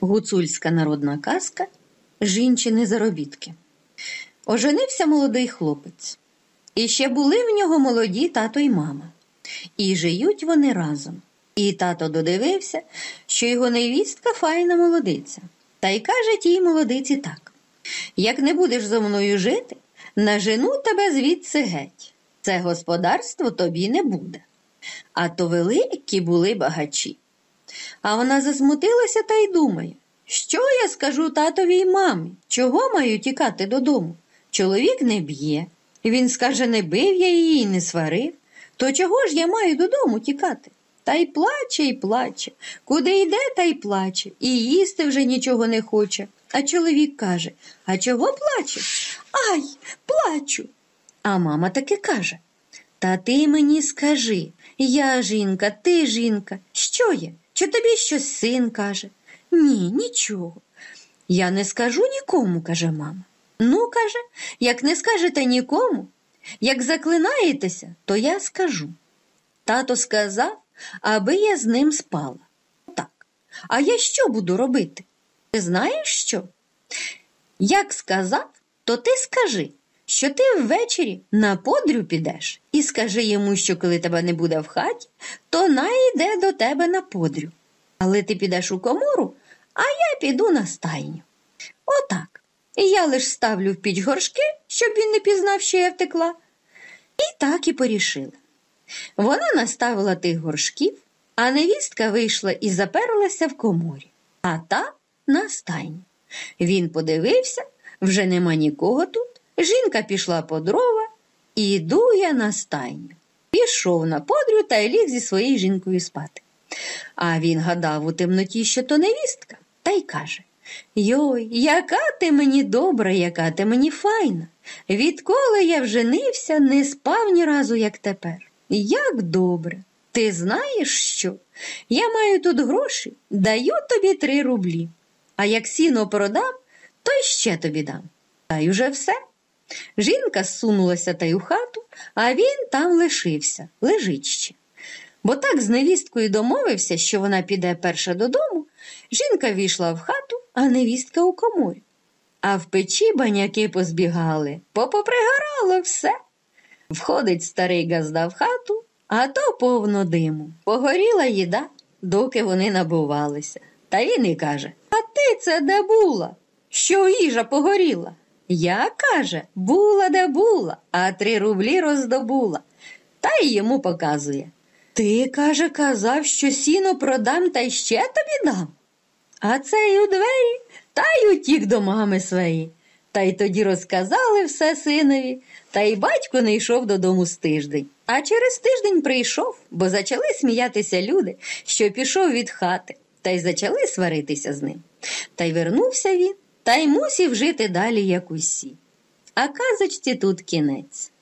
Гуцульська народна казка Жінчини заробітки. Оженився молодий хлопець. І ще були в нього молоді тато й мама. І жиють вони разом. І тато додивився, що його невістка файна молодиця. Та й каже тій молодиці так: як не будеш зо мною жити, нажену тебе звідси геть. Це господарство тобі не буде. А то великі були багачі. А вона засмутилася та й думає, що я скажу татові й мамі, чого маю тікати додому? Чоловік не б'є. Він скаже, не бив я її і не сварив. То чого ж я маю додому тікати? Та й плаче, й плаче. Куди йде, та й плаче, і їсти вже нічого не хоче. А чоловік каже А чого плачеш? Ай, плачу. А мама таки каже Та ти мені скажи, я жінка, ти жінка, що є? Чи тобі щось син каже? Ні, нічого. Я не скажу нікому, каже мама. Ну, каже, як не скажете нікому, як заклинаєтеся, то я скажу. Тато сказав, аби я з ним спала. Так. А я що буду робити? Ти знаєш що? Як сказав, то ти скажи, що ти ввечері на подрю підеш і скажи йому, що коли тебе не буде в хаті, то найде до тебе на подрю. Але ти підеш у комору, а я піду на стайню. Отак. Я лиш ставлю в піч горшки, щоб він не пізнав, що я втекла. І так і порішили. Вона наставила тих горшків, а невістка вийшла і заперлася в коморі, а та на стайню. Він подивився, вже нема нікого тут. Жінка пішла по дрова і йду я на стайню. Пішов на подрю та й ліг зі своєю жінкою спати. А він гадав у темноті, що то невістка, та й каже Йой, яка ти мені добра, яка ти мені файна. Відколи я вженився, не спав ні разу, як тепер. Як добре. Ти знаєш що? Я маю тут гроші, даю тобі три рублі. А як сіно продам, то й ще тобі дам. Та й уже все. Жінка зсунулася та й у хату, а він там лишився, лежить ще. Бо так з невісткою домовився, що вона піде перша додому. Жінка війшла в хату, а невістка у коморі. А в печі баняки позбігали, попопригорало все. Входить старий газда в хату, а то повно диму. Погоріла їда, доки вони набувалися. Та він і каже А ти це де була? Що їжа погоріла? Я, каже, була де була, а три рублі роздобула. Та й йому показує. Ти, каже, казав, що сіно продам та ще тобі дам. А цей у двері та й утік до мами своєї. Та й тоді розказали все синові, та й батько не йшов додому з тиждень. А через тиждень прийшов, бо почали сміятися люди, що пішов від хати, та й почали сваритися з ним. Та й вернувся він, та й мусів жити далі, як усі. А казочці тут кінець.